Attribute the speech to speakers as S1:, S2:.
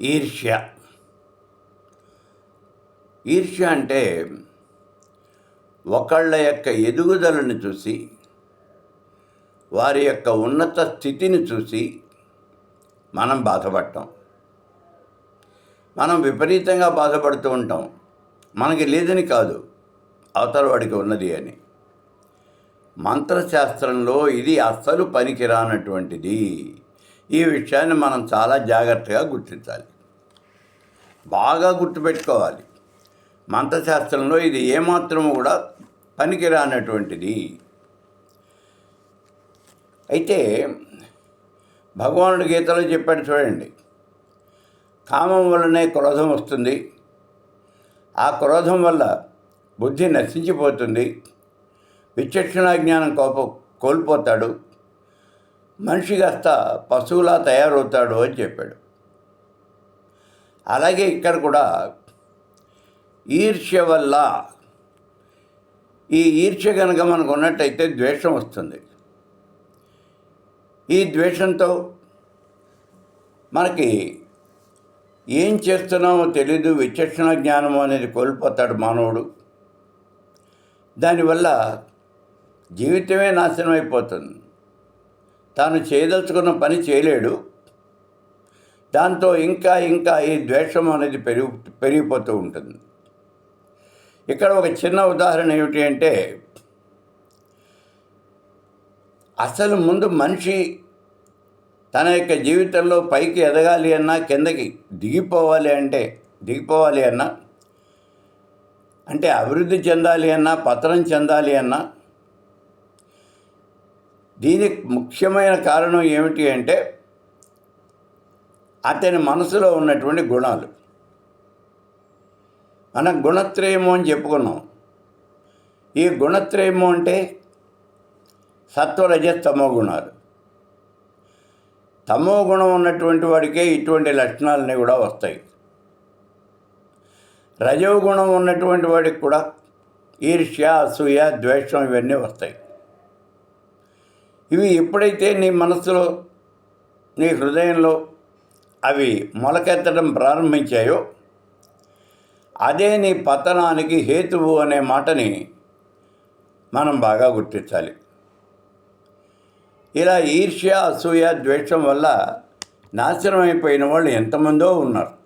S1: ఈర్ష్య. ఈర్ష్య అంటే ఒకళ్ళ యొక్క ఎదుగుదలను చూసి వారి యొక్క ఉన్నత స్థితిని చూసి మనం బాధపడటం. మనం విపరీతంగా బాధపడుతూ ఉంటాం. మనకి లేదని కాదు అవతల వాడికి ఉన్నది అని. మంత్రశాస్త్రంలో ఇది అస్సలు పనికిరానటువంటిది. ఈ విషయాన్ని మనం చాలా జాగ్రత్తగా గుర్తించాలి. బాగా గుర్తుపెట్టుకోవాలి. మంత్రశాస్త్రంలో ఇది ఏమాత్రం కూడా పనికిరానటువంటిది. అయితే భగవానుడు గీతలో చెప్పాడు చూడండి. కామం వల్లనే క్రోధం వస్తుంది. ఆ క్రోధం వల్ల బుద్ధి నశించిపోతుంది. విచక్షణా జ్ఞానం కోప కోల్పోతాడు. మనిషి కాస్త పశువులా తయారవుతాడు అని చెప్పాడు. అలాగే ఇక్కడ కూడా ఈర్ష్య వల్ల ఈ ఈర్ష్య కనుక మనకు ఉన్నట్టయితే ద్వేషం వస్తుంది. ఈ ద్వేషంతో మనకి ఏం చేస్తున్నామో తెలీదు విచక్షణ జ్ఞానము అనేది కోల్పోతాడు మానవుడు. దానివల్ల జీవితమే నాశనం అయిపోతుంది. తాను చేయదలుచుకున్న పని చేయలేడు. దాంతో ఇంకా ఇంకా ఈ ద్వేషం అనేది పెరిగి పెరిగిపోతూ ఉంటుంది. ఇక్కడ ఒక చిన్న ఉదాహరణ ఏమిటి అంటే అసలు ముందు మనిషి తన యొక్క జీవితంలో పైకి ఎదగాలి అన్నా కిందకి దిగిపోవాలి అంటే దిగిపోవాలి అన్నా అంటే అభివృద్ధి చెందాలి అన్నా పతనం చెందాలి అన్నా దీనికి ముఖ్యమైన కారణం ఏమిటి అంటే అతని మనసులో ఉన్నటువంటి గుణాలు. మనం గుణత్రయము అని చెప్పుకున్నాం. ఈ గుణత్రయము అంటే సత్వరజ తమో గుణాలు. తమో గుణం ఉన్నటువంటి వాడికే ఇటువంటి లక్షణాలన్నీ కూడా వస్తాయి. రజోగుణం ఉన్నటువంటి వాడికి కూడా ఈర్ష్య అసూయ ద్వేషం ఇవన్నీ వస్తాయి. ఇవి ఎప్పుడైతే నీ మనసులో నీ హృదయంలో అవి మొలకెత్తడం ప్రారంభించాయో అదే నీ పతనానికి హేతువు అనే మాటని మనం బాగా గుర్తించాలి. ఇలా ఈర్ష్య అసూయ ద్వేషం వల్ల నాశనం అయిపోయిన వాళ్ళు ఎంతమందో ఉన్నారు.